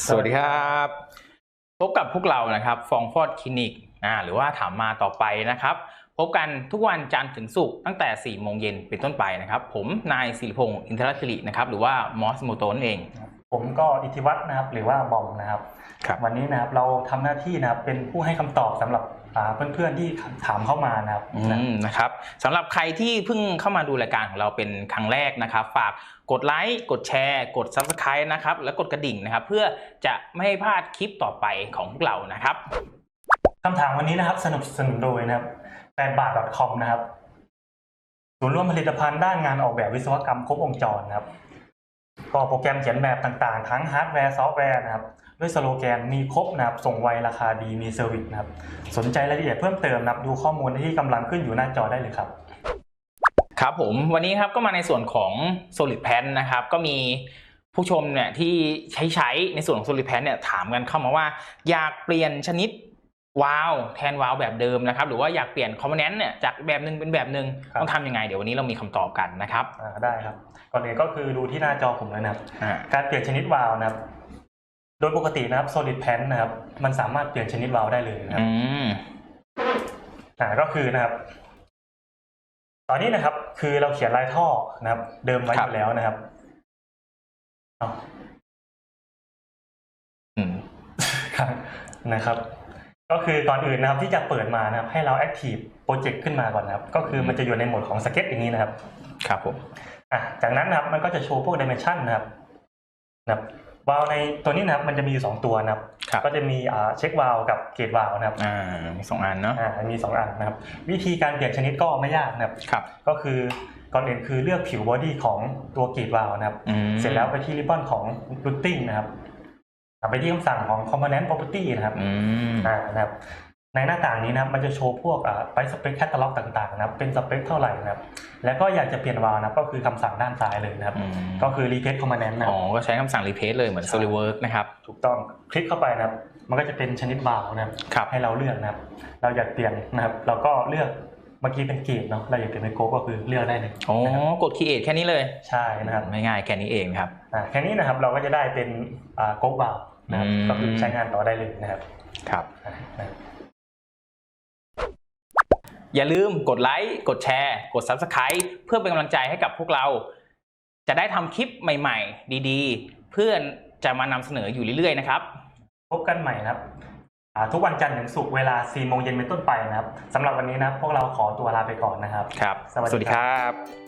สวัสดีครับ พบกับพวกเรานะครับฟองฟอดคลินิกอ่าหรือว่าถามมาต่อไปนะครับ พบกันทุกวันจันทร์ถึงศุกร์ตั้งแต่4โมงเย็นเป็นต้นไปนะครับ ผมนายศิริพงศ์อินทรศิรินะครับหรือว่ามอสโมโตนเอง ผมก็อิทธิวัฒน์นะครับหรือว่าบอมนะครับ ครับ วันนี้นะครับเราทำหน้าที่นะครับเป็นผู้ให้คำตอบสำหรับอ่าเพื่อนๆที่ถามเข้ามานะครับ อืมนะครับสำหรับใครที่เพิ่งเข้ามาดูรายการของเราเป็นครั้งแรกนะครับ ฝากกดไลค์กดแชร์ กด Subscribe นะครับ และกดกระดิ่งนะครับ เพื่อจะไม่ให้พลาดคลิปต่อไปของพวกเรานะครับ คำถามวันนี้นะครับ สนับสนุนโดยนะครับแปดบาท .com นะครับศูนย์ร่วมผลิตภัณฑ์ด้านงานออกแบบวิศวกรรมครบวงจรนะครับก็โปรแกรมเขียนแบบต่างๆ ทั้งฮาร์ดแวร์ซอฟต์แวร์นะครับ ด้วยสโลแกนมีครบนะครับ ส่งไวราคาดีมีเซอร์วิสนะครับ สนใจรายละเอียดเพิ่มเติมนะครับดูข้อมูลที่กำลังขึ้นอยู่หน้าจอได้เลยครับ ครับผมวันนี้ครับก็มาในส่วนของ Solid Pan นะครับ ก็มีผู้ชมเนี่ยที่ใช้ใช้ในส่วนของ Solid Pan เนี่ยถามกันเข้ามาว่า อยากเปลี่ยนชนิด วาล์วแทนวาล์วแบบเดิมนะครับ หรือว่าอยากเปลี่ยนคอมโพเนนต์เนี่ยจากแบบหนึ่งเป็นแบบหนึ่งครับ ต้องทำยังไง เดี๋ยววันนี้เรามีคำตอบกันนะครับอ่าได้ครับ ก่อนอื่นก็คือดูที่หน้าจอผมเลยนะครับ อ่าการเปลี่ยนชนิดวาล์วนะครับ โดยปกตินะครับ solid pan นะครับ มันสามารถเปลี่ยนชนิดวาล์วได้เลยนะครับ อืมอ่าก็คือนะครับ ตอนนี้นะครับ คือเราเขียนลายท่อนะครับ เดิมไว้อยู่แล้วนะครับเอาอืมครับนะครับ ก็คือก่อนอื่นนะครับที่จะเปิดมานะครับให้เรา active project ขึ้นมาก่อนนะครับ ก็คือมันจะอยู่ในโหมดของ sketch อย่างนี้นะครับ ครับผมอะจากนั้นนะครับมันก็จะโชว์พวก dimension นะครับนะครับวาล์วในตัวนี้นะครับมันจะมีอยู่สองตัวนะครับครับก็จะมีอ่าเช็ควาล์วกับเกตวาล์วนะครับอ่ามีสองอันเนาะอ่ามีสองอันนะครับ วิธีการเปลี่ยนชนิดก็ไม่ยากนะครับครับก็คือก่อนอื่นคือเลือกผิวบอดี้ของตัวเกตวาล์วนะครับอืมเสร็จแล้วไปที่ริบบอนของ routing นะครับ อ่าไปที่คำสั่งของ component property นะครับอืมอ่านะครับ ในหน้าต่างนี้นะครับ มันจะโชว์พวกอ่าไปสเปคแคตตาล็อกต่างๆ นะครับ เป็นสเปคเท่าไหร่นะครับ แล้วก็อยากจะเปลี่ยนวาล์วนะครับ ก็คือคำสั่งด้านซ้ายเลยนะครับอืมก็คือ replace component นะคอ๋รัอบก็ใช้คำสั่ง replace เลยเหมือนใช่ SolidWorks นะครับ ถูกต้อง คลิกเข้าไปนะครับ มันก็จะเป็นชนิดวาล์วนะครับครับ ให้เราเลือกนะครับ เราอยากเปลี่ยนนะครับ เราก็เลือกเมื่อกี้เป็นเกรดเนาะเราอยากเปลี่ยนเป็นโกก็คือเลือกได้เลยอ๋อนะครับกด create แค่นี้เลย ใช่นะครับง่ายๆแค่นี้เองครับอ่าแค่นี้นะครับเราก็จะได้เป็นอ่าโกวาล์ว นะครับอืมก็คือใช้งานต่อได้เลยนะครับครับอ่านะครับอย่าลืมกดไลค์กดแชร์ กด Subscribe เพื่อเป็นกำลังใจให้กับพวกเรา จะได้ทำคลิปใหม่ๆ ดีๆ เพื่อนจะมานำเสนออยู่เรื่อยๆนะครับ พบกันใหม่นะครับอ่าทุกวันจันทร์ถึงศุกร์เวลา 4 โมงเย็นเป็นต้นไปนะครับสำหรับวันนี้นะครับพวกเราขอตัวลาไปก่อนนะครับ ครับ สวัสดีครับ